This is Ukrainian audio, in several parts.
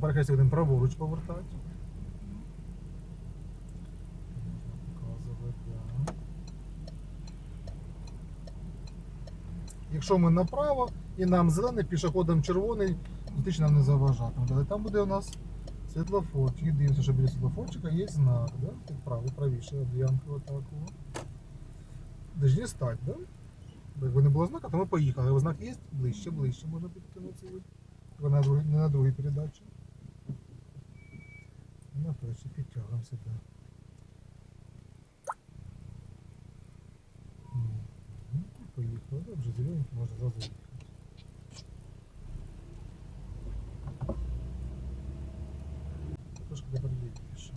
Перехрестя будемо праворуч повертати. Якщо ми направо і нам зелений, пішоходом червоний, зустріч нам не заважатиме. Але там буде у нас світлофор. Єдине, що біля світлофорчика є знак, да? Тут правий, правіше, від ямки отак. о. Должні стати, да? Якби не було знака, то ми поїхали. Але знак є, ближче, ближче можна на не на другій передачі. На першій підтягуємося, да. Мгм. Поїхали, вже зелененький, можна зразу їхати. Трошки тепер лівіше.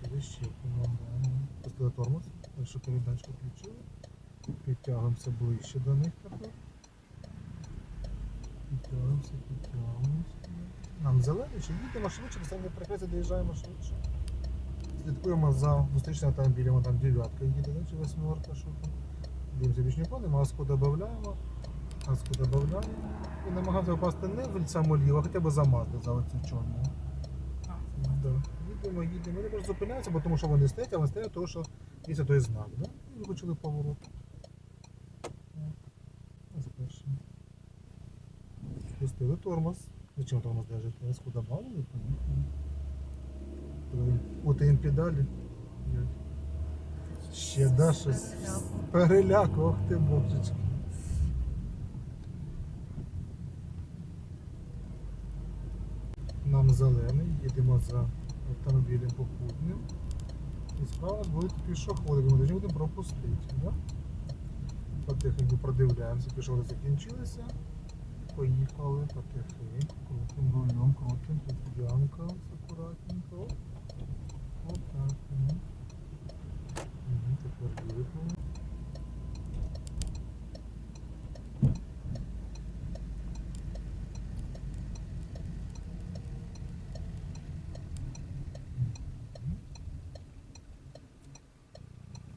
Через щеплення, да. Пустили тормоз, першу передачку включили. Підтягуємося ближче до них тепер. Нам зелений, чи їдемо швидше, до самого перехрестя доїжджаємо швидше. Слідкуємо за зустрічним автомобілем, там дев'ятка їде, чи восьмерка, що там. Дивимося бічні плани, маску додаємо, маску додаємо. І намагаємося попасти не в саму ліво, а хоча б за Мазду, за оцю чорну. Да. Їдемо, їдемо. Вони просто зупиняються, бо тому що вони стоять, а вони стоять, тому що є той знак. Да? І виключили поворот. Так. Ось перший. Пустили тормоз. Зачем тормоз держить? Резку добавили поїхали. Путаємо педалі. Ще да, щось. Переляк, ох ти божечки. Нам зелений, їдемо за автомобілем попутним. І справа будуть пішоходи, ми повинні будемо пропустити. Да? Потихеньку продивляємося, пішоходи закінчилися. Поїхали потихеньку, крутим рулем, крутим, тут ямка, акуратненько. Оп. Отак. ну. Мгм, Тепер їдемо.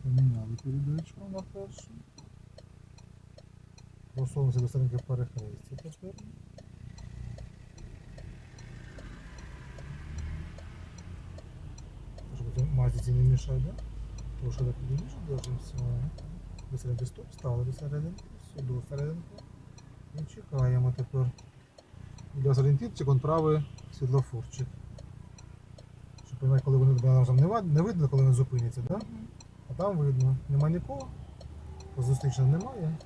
Поміняли передачку на першу. Просунувся до сторінки перехрестя тепер. Щоб мазиці не мішати, да? Трошки так підійміше держимося. До середини стоп, стали до серединки, сюди до серединки. І чекаємо тепер. Для орієнтирчик, он правий світлофорчик. Щоб розуміти, коли вони нам там не, не видно, коли вони зупиняться, да? А там видно, нема нікого, зустрічно немає.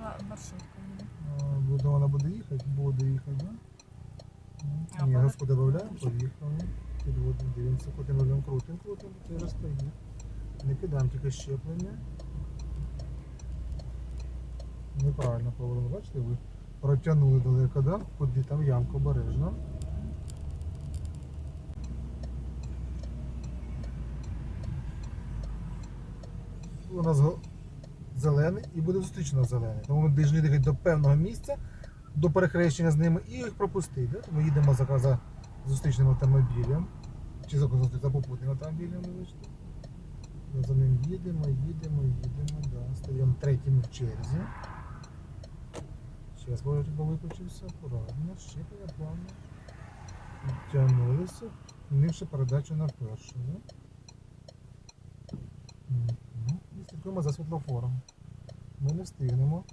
Маршрутка. А, вона буде їхати, буде їхати, да? А, Ні, газку додаємо, поїхали. Підводимо, дивимося, крутим рулем, крутим, крутим, це стоїть. Не кидаємо тільки щеплення. Неправильно повернули, бачите, ви протягнули далеко, да? Куди там ямка обережно. У нас зелений і буде зустрічно зелений. Тому ми повинні їхати до певного місця, до перехрещення з ними і їх пропустити. Тому їдемо за, за зустрічним автомобілем. Чи за, за, попутним автомобілем. Ми За ним їдемо, їдемо, їдемо, да. Стаємо третім в черзі. Зараз воротик виключився, акуратно, щеплення плавно. Підтягнулися, змінивши передачу на першу. Слідкуємо за світлофором. Ми не встигнемо.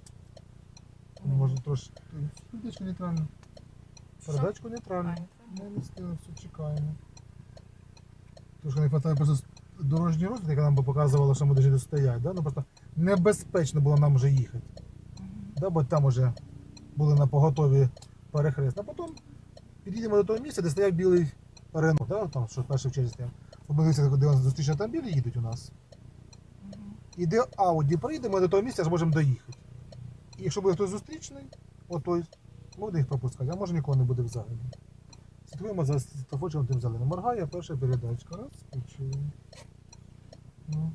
Може трошки. Передачку нейтральну. Передачку нейтральну. Ми не встигли, все чекаємо. Трошки не вистачає просто дорожній розвиток, яка нам би показувала, що ми повинні стояти. Да? Ну, просто небезпечно було нам вже їхати. Да? Бо там вже були на поготові перехрест. А потім підійдемо до того місця, де стояв білий Рено, да? там, що перший в черзі стояв. Подивилися, куди у нас зустрічні автомобілі їдуть у нас. І де Ауді приїдемо до того місця, зможемо доїхати. І якщо буде хтось зустрічний, отой, буде їх пропускати, а може нікого не буде взагалі. Слідкуємо за світлофорчиком тим зеленим. Моргає перша передачка. Включили. Угу.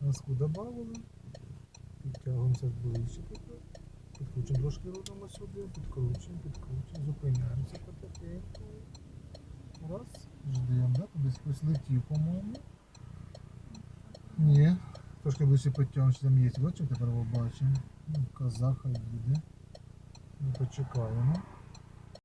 Газку додали. Підтягуємося ближче. Підключимо трошки робимо сюди, підкручуємо, підкручуємо, зупиняємося потихеньку. Раз, ждемо, да? Кудись летів, по-моєму. Ні. Трошки ближче що там є. Бачимо, тепер бачимо. Ну, Казаха їде. Ми почекаємо.